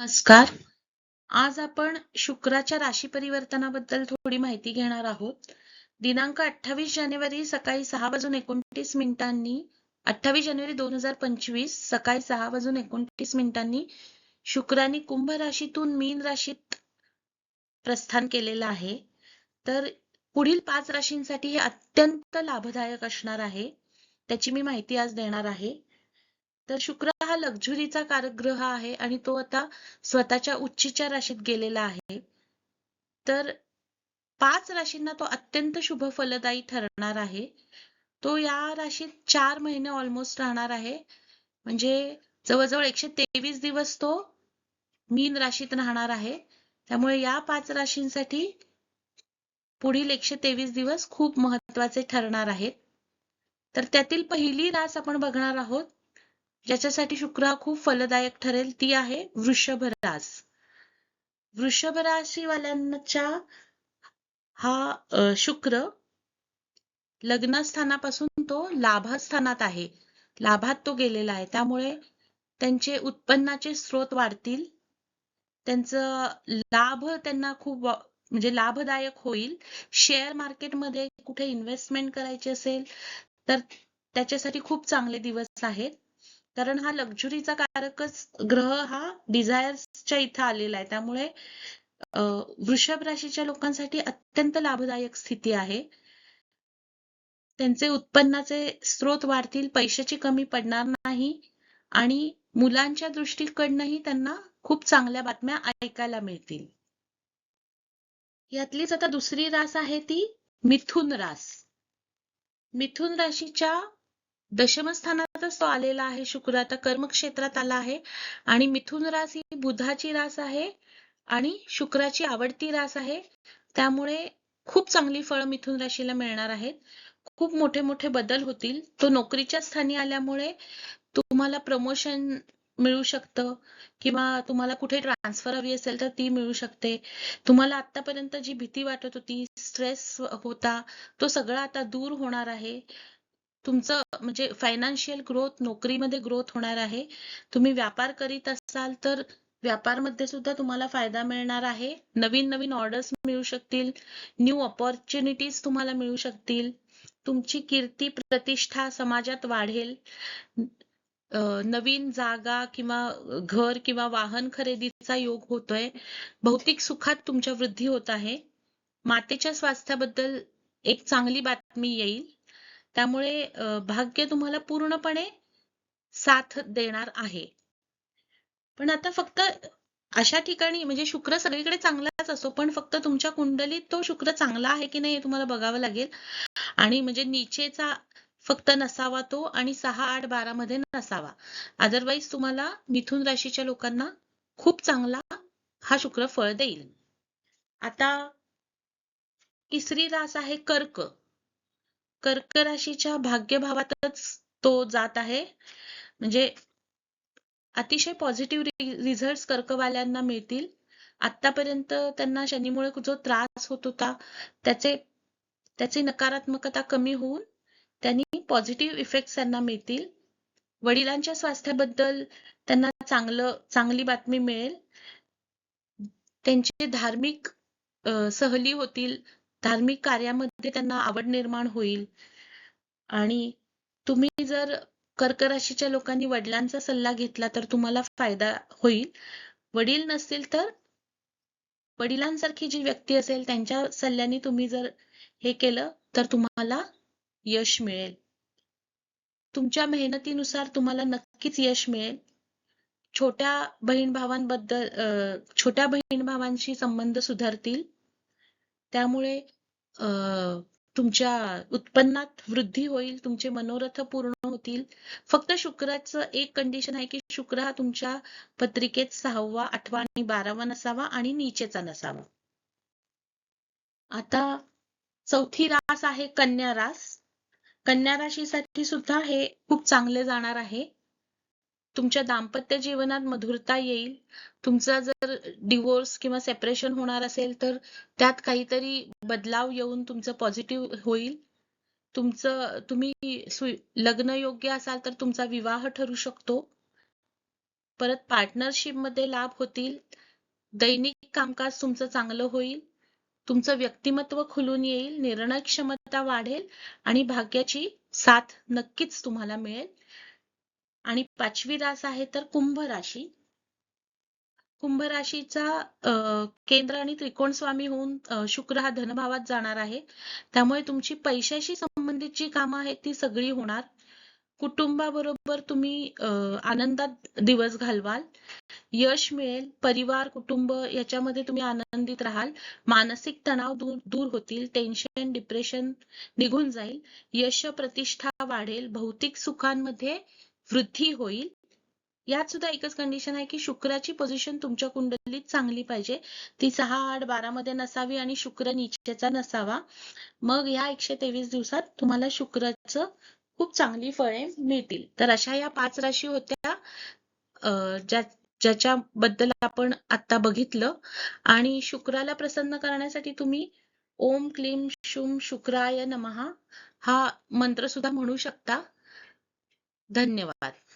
नमस्कार. आज आपण शुक्राच्या राशी परिवर्तनाबद्दल थोडी माहिती घेणार आहोत. दिनांक अठ्ठावीस जानेवारी सकाळी सहा वाजून एकोणतीस मिनिटांनी अठ्ठावीस जानेवारी दोन हजार पंचवीस सकाळी सहा वाजून एकोणतीस मिनिटांनी शुक्राने कुंभ राशीतून मीन राशीत प्रस्थान केलेलं आहे. तर पुढील पाच राशींसाठी हे अत्यंत लाभदायक असणार आहे. त्याची मी माहिती आज देणार आहे. तर शुक्र हा लक्झुरीचा कारक ग्रह आहे आणि तो आता स्वतःच्या उच्चीच्या राशीत गेलेला आहे. तर पाच राशींना तो अत्यंत शुभ फलदायी ठरणार आहे. तो या राशीत चार महिने ऑलमोस्ट राहणार आहे. म्हणजे जवळजवळ एकशे तेवीस दिवस तो मीन राशीत राहणार आहे. त्यामुळे या पाच राशींसाठी पुढील एकशे तेवीस दिवस खूप महत्त्वाचे ठरणार आहेत. तर त्यातील पहिली रास आपण बघणार आहोत. ज्याच्यासाठी शुक्र हा खूप फलदायक ठरेल ती आहे वृषभ रास वृषभ राशीवाल्यांच्या हा शुक्र लग्नस्थानापासून तो लाभास्थानात आहे. लाभात तो गेलेला आहे. त्यामुळे त्यांचे उत्पन्नाचे स्रोत वाढतील. त्यांचं लाभ त्यांना खूप म्हणजे लाभदायक होईल. शेअर मार्केटमध्ये कुठे इन्व्हेस्टमेंट करायची असेल तर त्याच्यासाठी खूप चांगले दिवस आहेत. कारण हा लक्झुरीचा कारकच ग्रह हा डिझायर्सच्या इथं आलेला आहे. त्यामुळे अं, वृषभ राशीच्या लोकांसाठी अत्यंत लाभदायक स्थिती आहे. त्यांचे उत्पन्नाचे स्रोत वाढतील पैशाची कमी पडणार नाही आणि मुलांच्या दृष्टीकडनंही त्यांना खूप चांगल्या बातम्या ऐकायला मिळतील. यातलीच आता दुसरी रास आहे ती मिथुन रास. मिथुन राशीच्या दशमस्थानातच तो आलेला आहे. शुक्र आता कर्मक्षेत्रात आला आहे. आणि मिथुन रास ही बुधाची रास आहे. आणि शुक्राची आवडती रास आहे. त्यामुळे खूप चांगली फळ मिथुन राशीला मिळणार आहेत. खूप मोठे मोठे बदल होतील. तो नोकरीच्या स्थानी आल्यामुळे तुम्हाला प्रमोशन मिळू शकतं. किंवा तुम्हाला कुठे ट्रान्सफर हवी असेल तर ती मिळू शकते. तुम्हाला आतापर्यंत जी भीती वाटत होती स्ट्रेस होता तो सगळा आता दूर होणार आहे. तुमचं म्हणजे फायनान्शियल ग्रोथ नोकरीमध्ये ग्रोथ होणार आहे. तुम्ही व्यापार करीत असाल तर व्यापारमध्ये सुद्धा तुम्हाला फायदा मिळणार आहे. नवीन नवीन ऑर्डर्स मिळू शकतील. न्यू ऑपॉर्च्युनिटीज तुम्हाला मिळू शकतील. तुमची कीर्ती प्रतिष्ठा समाजात वाढेल. नवीन जागा किंवा घर किंवा वाहन खरेदीचा योग होतोय. भौतिक सुखात तुमच्या वृद्धी होत आहे. मातेच्या स्वास्थ्याबद्दल एक चांगली बातमी येईल. त्यामुळे भाग्य तुम्हाला पूर्णपणे साथ देणार आहे. पण आता फक्त अशा ठिकाणी म्हणजे शुक्र सगळीकडे चांगलाच असतो पण फक्त तुमच्या कुंडलीत तो शुक्र चांगला आहे की नाही हे तुम्हाला बघावं लागेल. आणि म्हणजे नीचेचा फक्त नसावा तो आणि सहा आठ बारा मध्ये नसावा. अदरवाईज तुम्हाला मिथुन राशीच्या लोकांना खूप चांगला हा शुक्र फळ देईल. आता तिसरी रास आहे कर्क. कर्क राशीच्या भाग्यभावातच तो जात आहे. म्हणजे अतिशय पॉझिटिव्ह रिझल्ट कर्कवाल्यांना मिळतील. आतापर्यंत त्यांना शनीमुळे जो त्रास होत होता त्याचे त्याची नकारात्मकता कमी होऊन त्यांनी पॉझिटिव्ह इफेक्ट त्यांना मिळतील. वडिलांच्या स्वास्थ्याबद्दल त्यांना चांगलं चांगली बातमी मिळेल. त्यांचे धार्मिक सहली होतील. धार्मिक कार्यामध्ये त्यांना आवड निर्माण होईल. आणि तुम्ही जर कर्क राशीच्या लोकांनी वडिलांचा सल्ला घेतला तर तुम्हाला फायदा होईल. वडील नसतील तर वडिलांसारखी जी व्यक्ती असेल त्यांच्या सल्ल्याने तुम्ही जर हे केलं तर तुम्हाला यश मिळेल. तुमच्या मेहनतीनुसार तुम्हाला नक्कीच यश मिळेल. छोट्या बहीण भावांबद्दल छोट्या बहीण भावांशी संबंध सुधारतील. त्यामुळे अं तुमच्या उत्पन्नात वृद्धी होईल तुमचे मनोरथ पूर्ण होतील. फक्त शुक्राचं एक कंडिशन आहे की शुक्र हा तुमच्या पत्रिकेत सहावा आठवा आणि बारावा नसावा आणि नीचेचा नसावा. आता चौथी रास आहे कन्या रास. कन्या राशीसाठी सुद्धा हे खूप चांगले जाणार आहे. तुमच्या दाम्पत्य जीवनात मधुरता येईल. तुमचा जर डिवोर्स किंवा सेपरेशन होणार असेल तर त्यात काहीतरी बदलाव येऊन तुमचं पॉझिटिव्ह होईल. तुमचं तुम्ही लग्न योग्य असाल तर तुमचा विवाह ठरू शकतो. परत पार्टनरशिपमध्ये लाभ होतील. दैनिक कामकाज तुमचं चांगलं होईल. तुमचं व्यक्तिमत्व खुलून येईल निर्णय क्षमता वाढेल आणि भाग्याची साथ नक्कीच तुम्हाला मिळेल. आणि पाचवी रास आहे तर कुंभ राशी. कुंभ राशीचा केंद्र आणि त्रिकोण स्वामी होऊन शुक्र हा धनभावात जाणार आहे. त्यामुळे तुमची पैशाशी संबंधित जी कामं आहेत ती सगळी होणार. कुटुंबाबरोबर तुम्ही आनंदात दिवस घालवाल. यश मिळेल परिवार कुटुंब याच्यामध्ये तुम्ही आनंदित राहाल. मानसिक तणाव दूर दूर होतील टेन्शन डिप्रेशन निघून जाईल. यश प्रतिष्ठा वाढेल. भौतिक सुखांमध्ये वृद्धी होईल. यात सुद्धा एकच कंडिशन आहे की शुक्राची पोझिशन तुमच्या कुंडलीत चांगली पाहिजे. ती सहा आठ बारा मध्ये नसावी आणि शुक्र नीचेचा नसावा. मग या एकशे तेवीस दिवसात तुम्हाला शुक्राचं खूप चांगली फळे मिळतील. तर अशा या पाच राशी होत्या ज्या ज्याच्याबद्दल आपण आता बघितलं. आणि शुक्राला प्रसन्न करण्यासाठी तुम्ही ओम क्लीम शुम शुक्राय नमः हा मंत्र सुद्धा म्हणू शकता. धन्यवाद.